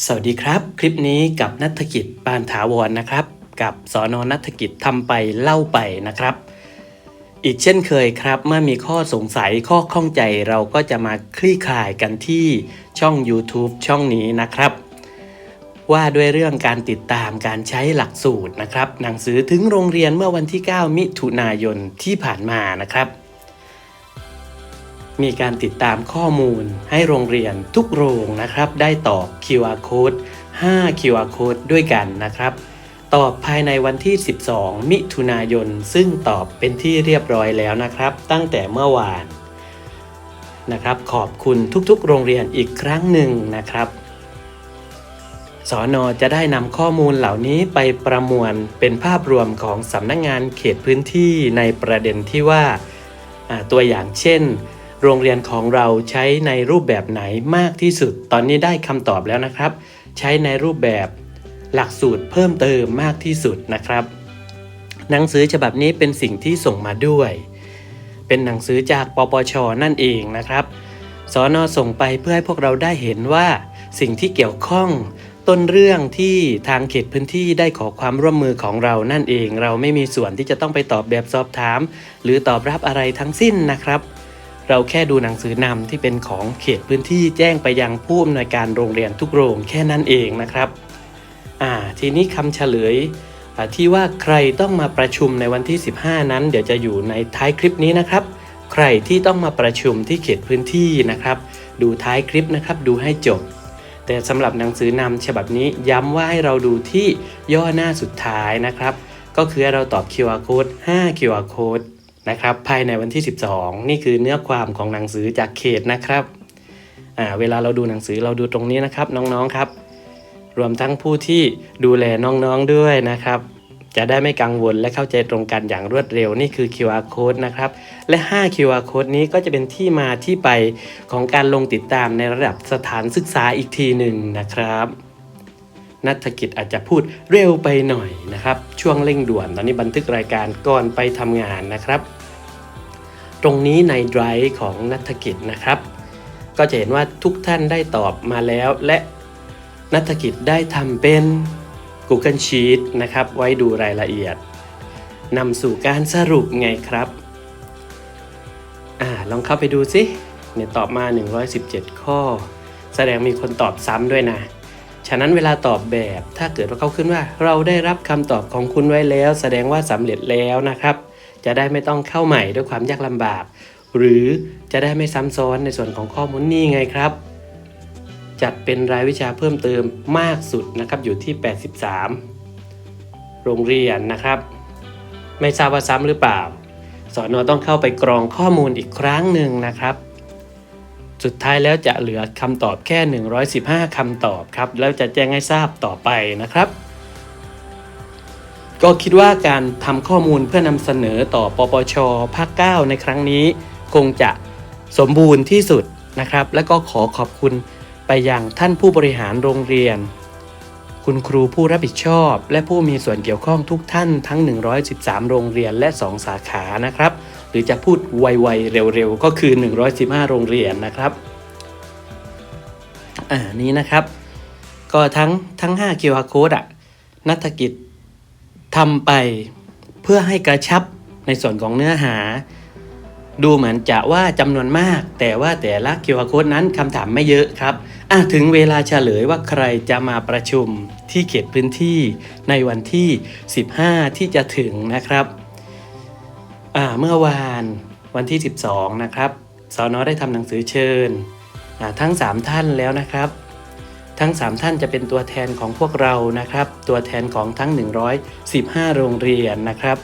สวัสดีครับ คลิปนี้กับนัฐกิจปานถาวรนะครับ กับสอนอนัฐกิจทำไปเล่าไปนะครับ อีกเช่นเคยครับ เมื่อมีข้อสงสัยข้อข้องใจเราก็จะมาคลี่คลายกันที่ช่อง YouTube ช่องนี้นะครับ ว่าด้วยเรื่องการติดตามการใช้หลักสูตรนะครับ หนังสือถึงโรงเรียนเมื่อวันที่ 9 มิถุนายนที่ผ่านมานะครับ มีการติดตามข้อมูล ให้โรงเรียนทุกโรงนะครับ ได้ตอบ QR code 5 QR code ด้วยกันนะครับ ตอบภายในวันที่ 12 มิถุนายน ซึ่งตอบเป็นที่เรียบร้อยแล้วนะครับ ตั้งแต่เมื่อวานนะครับ ขอบคุณทุกๆ โรงเรียนอีกครั้งหนึ่งนะครับสอนอจะได้นำข้อมูลเหล่านี้ไปประมวลเป็นภาพรวมของสำนักงงานเขตพื้นที่ในประเด็นที่ว่าอ่าตัวอย่างเช่น โรงเรียนของเราใช้ในรูปแบบไหนมากที่สุด ตอนนี้ได้คำตอบแล้วนะครับ ใช้ในรูปแบบหลักสูตรเพิ่มเติมมากที่สุดนะครับ หนังสือฉบับนี้เป็นสิ่งที่ส่งมาด้วย เป็นหนังสือจากปปชนั่นเองนะครับสอนอส่งไปเพื่อให้พวกเราได้เห็นว่าสิ่งที่เกี่ยวข้องต้นเรื่องที่ทางเขตพื้นที่ได้ขอความร่วมมือของเรานั่นเอง เราไม่มีส่วนที่จะต้องไปตอบแบบสอบถาม หรือตอบรับอะไรทั้งสิ้นนะครับ เราแค่ดูหนังสือนำที่เป็นของเขตพื้นที่แจ้งไปยังผู้อำนวยการโรงเรียนทุกโรงแค่นั้นเองนะครับอ่าทีนี้คำเฉลยที่ว่าใครต้องมาประชุมในวันที่ 15 นั้น เดี๋ยวจะอยู่ในท้ายคลิปนี้นะครับ ใครที่ต้องมาประชุมที่เขตพื้นที่นะครับ ดูท้ายคลิปนะครับดูให้จบ แต่สำหรับหนังสือนำฉบับนี้ย้ำว่าให้เราดูที่ย่อหน้าสุดท้ายนะครับ ก็คือเราตอบ QR code 5 QR code นะครับภายในวันที่ 12 นี่คือเนื้อความของหนังสือจากเขตนะครับเวลาเราดูหนังสือเราดูตรงนี้นะครับน้องๆครับ รวมทั้งผู้ที่ดูแลน้องๆด้วยนะครับ จะได้ไม่กังวลและเข้าใจตรงกันอย่างรวดเร็วนี่คือ QR code นะครับ และ 5 QR code นี้ก็จะเป็นที่มาที่ไปของการลงติดตามในระดับสถานศึกษาอีกทีหนึ่งนะครับ นัฐกิจอาจจะพูดเร็วไปหน่อยนะครับ ช่วงเร่งด่วนตอนนี้บันทึกรายการก่อนไปทำงานนะครับ ตรงนี้ในไดรฟ์ของนัฐกิจนะครับ ก็จะเห็นว่าทุกท่านได้ตอบมาแล้ว และนัฐกิจได้ทำเป็น Google Sheet นะครับ ไว้ดูรายละเอียดนำสู่การสรุปไงครับอ่าลองเข้าไปดูสิเนี่ยตอบมา 117 ข้อ แสดงมีคนตอบซ้ำด้วยนะ ฉะนั้นเวลาตอบแบบ ถ้าเกิดว่าเขาขึ้นว่า เราได้รับคำตอบของคุณไว้แล้ว แสดงว่าสำเร็จแล้วนะครับ จะได้ไม่ต้องเข้าใหม่ด้วยความยากลำบาก หรือจะได้ไม่ซ้ำซ้อนในส่วนของข้อมูลนี่ไงครับ จัดเป็นรายวิชาเพิ่มเติมมากสุดนะครับอยู่ที่ 83 โรงเรียนนะครับ ไม่ทราบว่าซ้ำหรือเปล่าสอนอต้องเข้าไปกรองข้อมูลอีกครั้งหนึ่งนะครับ สุดท้ายแล้วจะเหลือคำตอบแค่ 115 คำตอบครับ แล้วจะแจ้งให้ทราบต่อไปนะครับ ก็คิดว่าการทำข้อมูลเพื่อนำเสนอต่อปปชภาค 9 ในครั้งนี้ คงจะสมบูรณ์ที่สุดนะครับ และก็ขอขอบคุณไปยังท่านผู้บริหารโรงเรียน คุณครูผู้รับผิดชอบ และผู้มีส่วนเกี่ยวข้องทุกท่านทั้ง 113 โรงเรียนและ 2 สาขานะครับ หรือจะพูดไวๆเร็วๆ ก็คือ 115 โรงเรียนนะครับอ่านี้นะครับ ก็ทั้งทั้ง 5 QR code อะนัฐกิจทำไปเพื่อให้กระชับในส่วนของเนื้อหา ดูเหมือนจะว่าจำนวนมาก แต่ว่าแต่ละ QR code นั้นคำถามไม่เยอะครับอะถึงเวลาเฉลยว่าใครจะมาประชุมที่เขตพื้นที่ในวันที่ 15 ที่จะถึงนะครับอ่าเมื่อวานวันที่ 12 นะครับสอนอได้ทำหนังสือเชิญทั้ง 3 ท่านแล้วนะครับ ทั้ง 3 ท่านจะเป็นตัวแทนของพวกเรานะครับ ตัวแทนของทั้ง 115 โรงเรียนนะครับ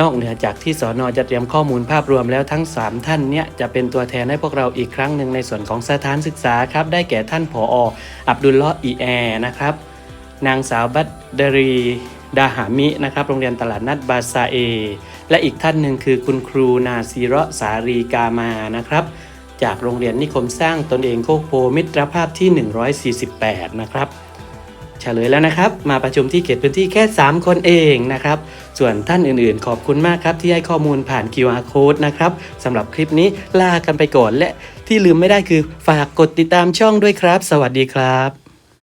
นอกเหนือจากที่สอนอจะเตรียมข้อมูลภาพรวมแล้วทั้ง 3 ท่านเนี่ยจะเป็นตัวแทนให้พวกเราอีกครั้งหนึ่งในส่วนของสถานศึกษาครับ ได้แก่ท่านผออับดุลเลาะห์อีแอร์นะครับ นางสาวบัตดรีดาหามินะครับโรงเรียนตลาดนัดบาซาเอ และอีกท่านหนึ่งคือคุณครูนาซีระสารีกามานะครับ จากโรงเรียนนิคมสร้างตนเองโคกโพมิตรภาพที่ 148 นะครับ ลยแล้วนะครับ มาประชุมที่เขตพื้นที่แค่ 3 คนเองนะครับ ส่วนท่านอื่นๆ ขอบคุณมากครับ ที่ให้ข้อมูลผ่าน QR code นะครับสำหรับคลิปนี้ลากันไปก่อนและที่ลืมไม่ได้คือฝากกดติดตามช่องด้วยครับ สวัสดีครับ